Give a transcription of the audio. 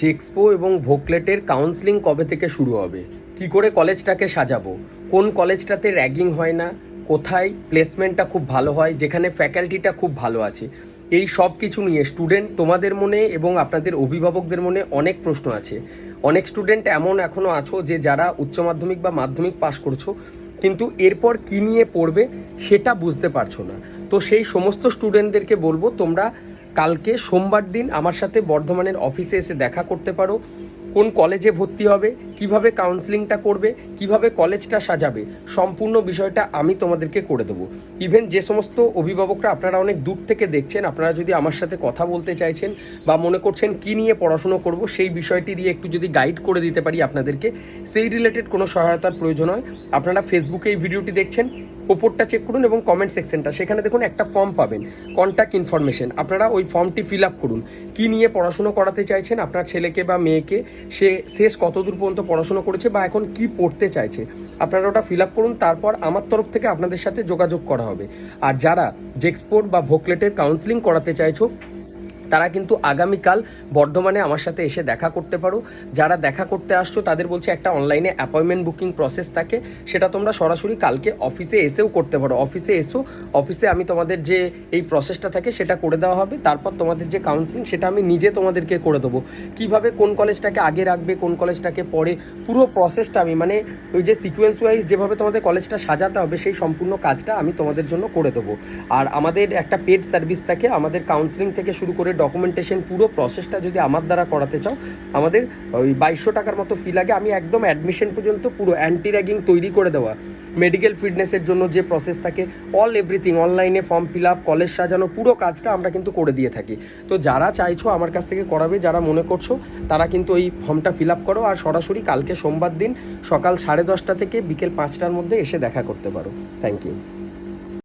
জেক্সপো এবং ভোকলেটের কাউন্সিলিং কবে থেকে শুরু হবে? কি করে কলেজটাকে সাজাবো? কোন কলেজটাতে র্যাগিং হয় না? কোথায় প্লেসমেন্টটা খুব ভালো হয়? যেখানে ফ্যাকাল্টিটা খুব ভালো আছে? এই সব কিছু নিয়ে স্টুডেন্ট তোমাদের মনে এবং আপনাদের অভিভাবকদের মনে অনেক প্রশ্ন আছে। অনেক স্টুডেন্ট এমন এখনও আছো যে যারা উচ্চ মাধ্যমিক বা মাধ্যমিক পাশ করছ, কিন্তু এরপর কি নিয়ে পড়বে সেটা বুঝতে পারছ না। তো সেই সমস্ত স্টুডেন্টদেরকে বলব, তোমরা কালকে সোমবার দিন আমার সাথে বর্ধমানের অফিসে এসে দেখা করতে পারো। কোন কলেজে ভর্তি হবে, কীভাবে কাউন্সিলিংটা করবে, কীভাবে কলেজটা সাজাবে, সম্পূর্ণ বিষয়টা আমি তোমাদেরকে করে দেবো। ইভেন যে সমস্ত অভিভাবকরা আপনারা অনেক দূর থেকে দেখছেন, আপনারা যদি আমার সাথে কথা বলতে চাইছেন বা মনে করছেন কি নিয়ে পড়াশুনো করব, সেই বিষয়টি দিয়ে একটু যদি গাইড করে দিতে পারি আপনাদেরকে, সেই রিলেটেড কোনো সহায়তার প্রয়োজন হয়, আপনারা ফেসবুকে এই ভিডিওটি দেখছেন, ওপরটা চেক করুন এবং কমেন্ট সেকশনটা সেখানে দেখুন একটা ফর্ম পাবেন কন্ট্যাক্ট ইনফরমেশন আপনারা ওই ফর্মটি ফিল আপ করুন। কি নিয়ে পড়াশুনো করাতে চাইছেন আপনার ছেলেকে বা মেয়েকে সে শেষ কতদূর পর্যন্ত পড়াশুনো করেছে বা এখন কি পড়তে চাইছে। আপনারা ওটা ফিল আপ করুন, তারপর আমার তরফ থেকে আপনাদের সাথে যোগাযোগ করা হবে। আর যারা জেক্সপোর্ট বা ভোকলেটের কাউন্সিলিং করাতে চাইছো তারা কিন্তু আগামীকাল বর্ধমানে আমার সাথে এসে দেখা করতে পারো। যারা দেখা করতে আসছো, তাদের বলছে একটা অনলাইনে অ্যাপয়েন্টমেন্ট বুকিং প্রসেস থাকে। সেটা তোমরা সরাসরি কালকে অফিসে এসেও করতে পারো। অফিসে এসো অফিসে আমি তোমাদের যে এই প্রসেসটা থাকে, সেটা করে দেওয়া হবে। তারপর তোমাদের যে কাউন্সিলিং সেটা আমি নিজে তোমাদেরকে করে দেবো। কীভাবে, কোন কলেজটাকে আগে রাখবে, কোন কলেজটাকে পরে, পুরো প্রসেসটা আমি মানে ওই যে সিকোয়েন্স ওয়াইজ যেভাবে তোমাদের কলেজটা সাজাতে হবে, সেই সম্পূর্ণ কাজটা আমি তোমাদের জন্য করে দেবো। আর আমাদের একটা পেড সার্ভিস থাকে, আমাদের কাউন্সিলিং থেকে শুরু করে ডকুমেন্টেশন পুরো প্রসেসটা যদি আমার দ্বারা করাতে চাও, আমাদের ওই বাইশশো টাকার মতো ফি লাগে। আমি একদম অ্যাডমিশন পর্যন্ত পুরো অ্যান্টি র্যাগিং তৈরি করে দেওয়া। মেডিকেল ফিটনেসের জন্য যে প্রসেস থাকে অল এভরিথিং অনলাইনে ফর্ম ফিল আপ কলেজ সাজানো, পুরো কাজটা আমরা কিন্তু করে দিয়ে থাকি। তো যারা চাইছো আমার কাছ থেকে করাবে, যারা মনে করছ, তারা কিন্তু ওই ফর্মটা ফিল আপ করো আর সরাসরি কালকে সোমবার দিন সকাল সাড়ে দশটা থেকে বিকেল পাঁচটার মধ্যে এসে দেখা করতে পারো। Thank you